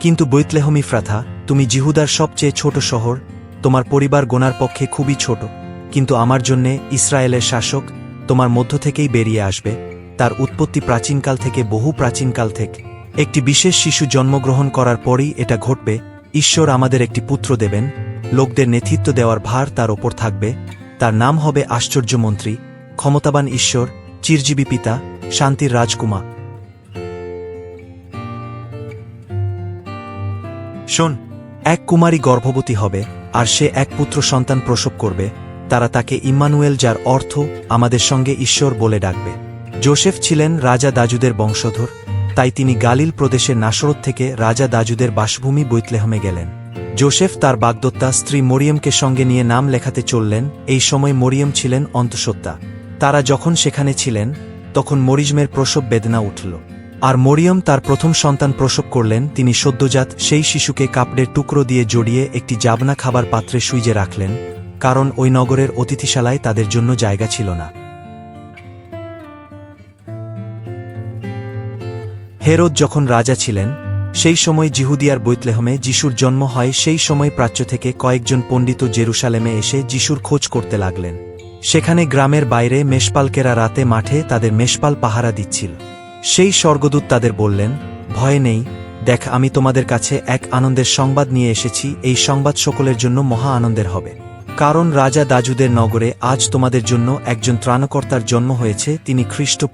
কিন্তু বৈতলেহমি ফ্রাথা, তুমি জিহুদার সবচেয়ে ছোট শহর, তোমার পরিবার গোনার পক্ষে খুবই ছোট, কিন্তু আমার জন্যে ইসরায়েলের শাসক তোমার মধ্য থেকেই বেরিয়ে আসবে, তার উৎপত্তি প্রাচীনকাল থেকে বহু প্রাচীনকাল থেকে। একটি বিশেষ শিশু জন্মগ্রহণ করার পরই এটা ঘটবে, ঈশ্বর আমাদের একটি পুত্র দেবেন, লোকদের নেতৃত্ব দেওয়ার ভার তার ওপর থাকবে, তার নাম হবে আশ্চর্যমন্ত্রী, ক্ষমতাবান ঈশ্বর, চিরজীবী পিতা, শান্তির রাজকুমার। শোন, এক কুমারী গর্ভবতী হবে আর সে এক পুত্র সন্তান প্রসব করবে, তারা তাকে ইম্মানুয়েল যার অর্থ আমাদের সঙ্গে ঈশ্বর বলে ডাকবে। জোসেফ ছিলেন রাজা দাজুদের বংশধর, তাই তিনি গালিল প্রদেশের নাসরত থেকে রাজা দাজুদের বাসভূমি বৈতলেহমে গেলেন। জোসেফ তার বাগদত্তা স্ত্রী মরিয়মকে সঙ্গে নিয়ে নাম লেখাতে চললেন, এই সময় মরিয়ম ছিলেন অন্তঃসত্ত্বা। তারা যখন সেখানে ছিলেন, তখন মরিজমের প্রসব বেদনা উঠল। আর মরিয়ম তার প্রথম সন্তান প্রসব করলেন, তিনি সদ্যজাত সেই শিশুকে কাপড়ের টুকরো দিয়ে জড়িয়ে একটি জাবনা খাবার পাত্রে সুইজে রাখলেন, কারণ ওই নগরের অতিথিশালায় তাদের জন্য জায়গা ছিল না। হেরোদ যখন রাজা ছিলেন, সেই সময় জিহুদিয়ার বৈতলেহমে যিশুর জন্ম হয়, সেই সময় প্রাচ্য থেকে কয়েকজন পণ্ডিত জেরুসালেমে এসে যিশুর খোঁজ করতে লাগলেন। সেখানে গ্রামের বাইরে মেষপালকেরা রাতে মাঠে তাদের মেষপাল পাহারা দিচ্ছিল। সেই স্বর্গদূত তাদের বললেন, ভয় নেই, দেখ আমি তোমাদের কাছে এক আনন্দের সংবাদ নিয়ে এসেছি, এই সংবাদ সকলের জন্য মহা আনন্দের হবে। কারণ রাজা দাজুদের নগরে আজ তোমাদের জন্য একজন ত্রাণকর্তার জন্ম হয়েছে, তিনি খ্রিস্ট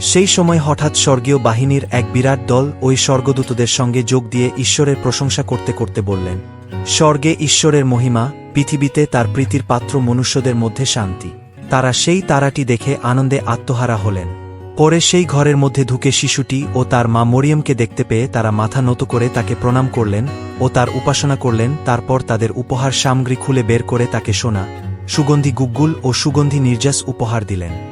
সেই সময় হঠাৎ স্বর্গীয় বাহিনীর এক বিরাট দল ওই স্বর্গদূতদের সঙ্গে যোগ দিয়ে ঈশ্বরের প্রশংসা করতে করতে বললেন, স্বর্গে ঈশ্বরের মহিমা, পৃথিবীতে তার প্রীতির পাত্র মনুষ্যদের মধ্যে শান্তি। তারা সেই তারাটি দেখে আনন্দে আত্মহারা হলেন। পরে সেই ঘরের মধ্যে ঢুকে শিশুটি ও তার মা মরিয়মকে দেখতে পেয়ে তারা মাথা নত করে তাকে প্রণাম করলেন ও তার উপাসনা করলেন। তারপর তাদের উপহার সামগ্রী খুলে বের করে তাকে সোনা, সুগন্ধি গুগ্গুল ও সুগন্ধি নির্যাস উপহার দিলেন।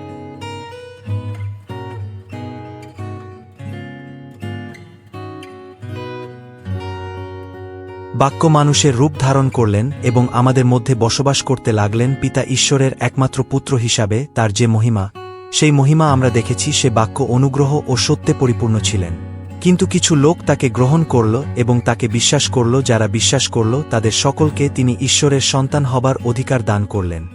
বাক্য মানুষের রূপ ধারণ করলেন এবং আমাদের মধ্যে বসবাস করতে লাগলেন পিতা ঈশ্বরের একমাত্র পুত্র হিসাবে তার যে মহিমা, সেই মহিমা আমরা দেখেছি সে বাক্য অনুগ্রহ ও সত্যে পরিপূর্ণ ছিলেন। কিন্তু কিছু লোক তাকে গ্রহণ করল এবং তাকে বিশ্বাস করল, যারা বিশ্বাস করল তাদের সকলকে তিনি ঈশ্বরের সন্তান হবার অধিকার দান করলেন।